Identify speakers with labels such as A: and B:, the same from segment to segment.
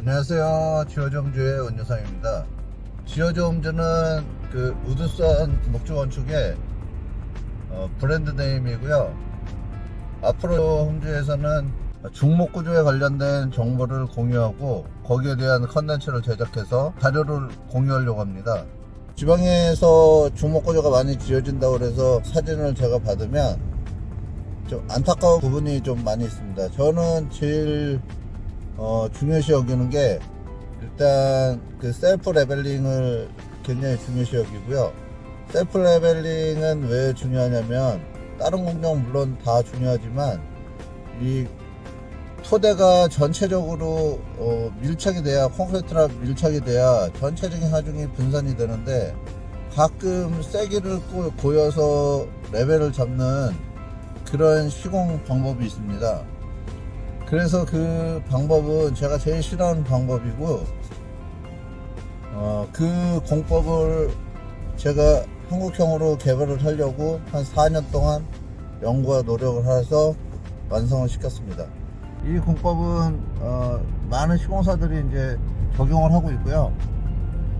A: 안녕하세요. 지어점주의 원유상입니다. 지어점주는 그 우드선 목주 건축의 어, 브랜드 네임이고요. 앞으로 홈주에서는 중목 구조에 관련된 정보를 공유하고 거기에 대한 컨텐츠를 제작해서 자료를 공유하려고 합니다. 지방에서 중목 구조가 많이 지어진다고 해서 사진을 제가 받으면 좀 안타까운 부분이 좀 많이 있습니다. 저는 제일 어, 중요시 여기는 게 일단 그 셀프 레벨링을 굉장히 중요시 여기고요. 셀프 레벨링은 왜 중요하냐면 다른 공정 물론 다 중요하지만 이 토대가 전체적으로 어, 밀착이 돼야 콘크리트라 밀착이 돼야 전체적인 하중이 분산이 되는데 가끔 세기를 꼬- 고여서 레벨을 잡는 그런 시공 방법이 있습니다. 그래서 그 방법은 제가 제일 싫어하는 방법이고, 어, 그 공법을 제가 한국형으로 개발을 하려고 한 4년 동안 연구와 노력을 해서 완성을 시켰습니다. 이 공법은 어, 많은 시공사들이 이제 적용을 하고 있고요.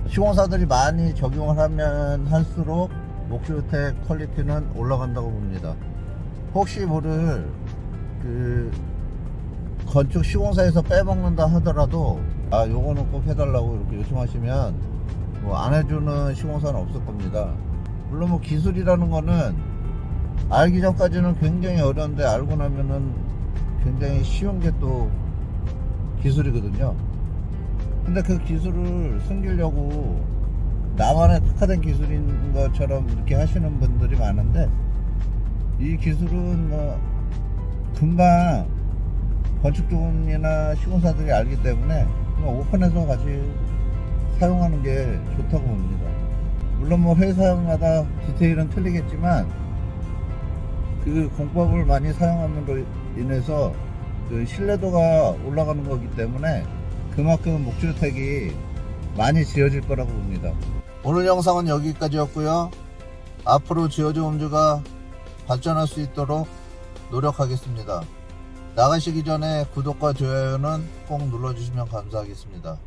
A: 시공사들이 많이 적용을 하면 할수록 목주택 퀄리티는 올라간다고 봅니다. 혹시 모를 그 건축 시공사에서 빼먹는다 하더라도 아 요거는 꼭 해달라고 이렇게 요청하시면 뭐 안 해주는 시공사는 없을 겁니다. 물론 뭐 기술이라는 거는 알기 전까지는 굉장히 어려운데 알고 나면은 굉장히 쉬운 게 또 기술이거든요. 근데 그 기술을 숨기려고 나만의 특화된 기술인 것처럼 이렇게 하시는 분들이 많은데 이 기술은 뭐 금방 건축주이나 시공사들이 알기 때문에 오픈해서 같이 사용하는 게 좋다고 봅니다. 물론 뭐 회사마다 디테일은 틀리겠지만 그 공법을 많이 사용함으로 인해서 그 신뢰도가 올라가는 거기 때문에 그만큼 목주택이 많이 지어질 거라고 봅니다. 오늘 영상은 여기까지였고요. 앞으로 지어주 홈즈가 발전할 수 있도록 노력하겠습니다. 나가시기 전에 구독과 좋아요는 꼭 눌러주시면 감사하겠습니다.